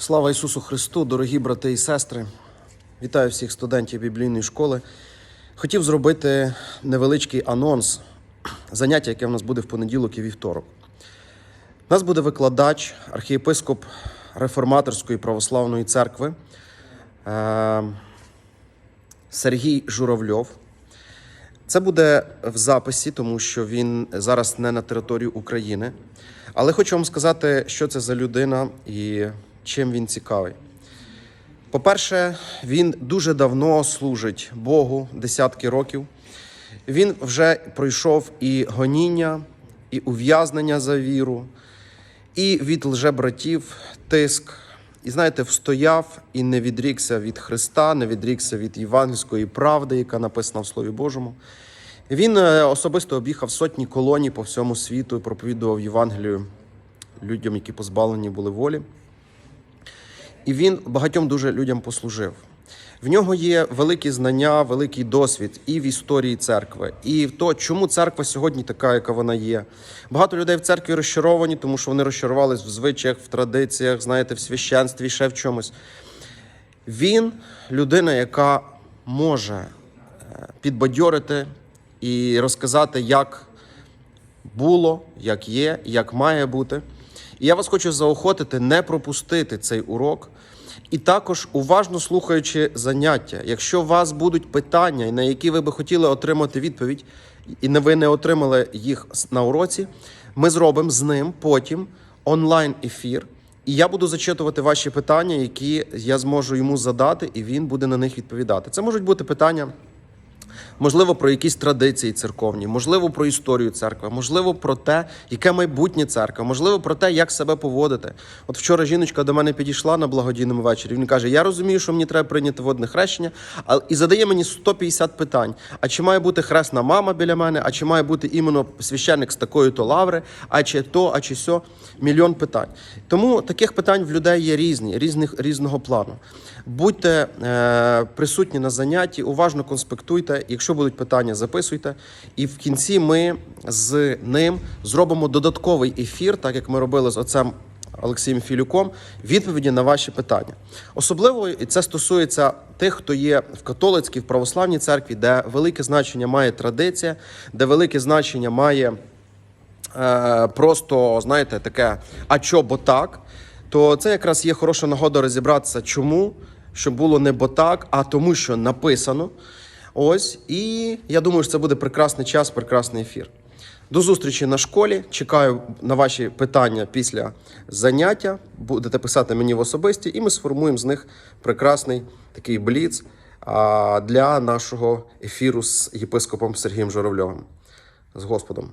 Слава Ісусу Христу, дорогі брати і сестри! Вітаю всіх студентів біблійної школи. Хотів зробити невеличкий анонс заняття, яке в нас буде в понеділок і вівторок. У нас буде викладач, архієпископ Реформаторської православної церкви е, Сергій Журавльов. Це буде в записі, тому що він зараз не на території України. Але хочу вам сказати, що це за людина і чим він цікавий. По-перше, він дуже давно служить Богу, десятки років. Він вже пройшов і гоніння, і ув'язнення за віру, і від лжебратів тиск. І знаєте, встояв і не відрікся від Христа, не відрікся від євангельської правди, яка написана в Слові Божому. Він е, особисто об'їхав сотні колоній по всьому світу і проповідував Євангелію людям, які позбавлені були волі. І він багатьом дуже людям послужив. В нього є великі знання, великий досвід і в історії церкви, і в то, чому церква сьогодні така, яка вона є. Багато людей в церкві розчаровані, тому що вони розчарувались в звичаях, в традиціях, знаєте, в священстві, ще в чомусь. Він людина, яка може е, підбадьорити і розказати, як було, як є, як має бути. І я вас хочу заохотити не пропустити цей урок. І також уважно слухаючи заняття, якщо у вас будуть питання, на які ви би хотіли отримати відповідь, і ви не отримали їх на уроці, ми зробимо з ним потім онлайн ефір. І я буду зачитувати ваші питання, які я зможу йому задати, і він буде на них відповідати. Це можуть бути питання. Можливо, про якісь традиції церковні, можливо, про історію церкви, можливо, про те, яке майбутнє церква, можливо, про те, як себе поводити. От вчора жіночка до мене підійшла на благодійному вечорі. Він каже: Я розумію, що мені треба прийняти водне хрещення, але і задає мені 150 питань: а чи має бути хресна мама біля мене, а чи має бути іменно священник з такої то лаври, а чи то, а чи сьо, мільйон питань. Тому таких питань в людей є різні, різних різного плану. Будьте е, присутні на занятті, уважно конспектуйте. Якщо будуть питання, записуйте. І в кінці ми з ним зробимо додатковий ефір, так як ми робили з отцем Олексієм Філюком, відповіді на ваші питання. Особливо і це стосується тих, хто є в католицькій, в православній церкві, де велике значення має традиція, де велике значення має е, просто, знаєте, таке, а чо бо так, то це якраз є хороша нагода розібратися, чому, щоб було не бо так, а тому, що написано. Ось, і я думаю, що це буде прекрасний час, прекрасний ефір. До зустрічі на школі. Чекаю на ваші питання після заняття. Будете писати мені в особисті, і ми сформуємо з них прекрасний такий бліц для нашого ефіру з єпископом Сергієм Журавльовим. З Господом.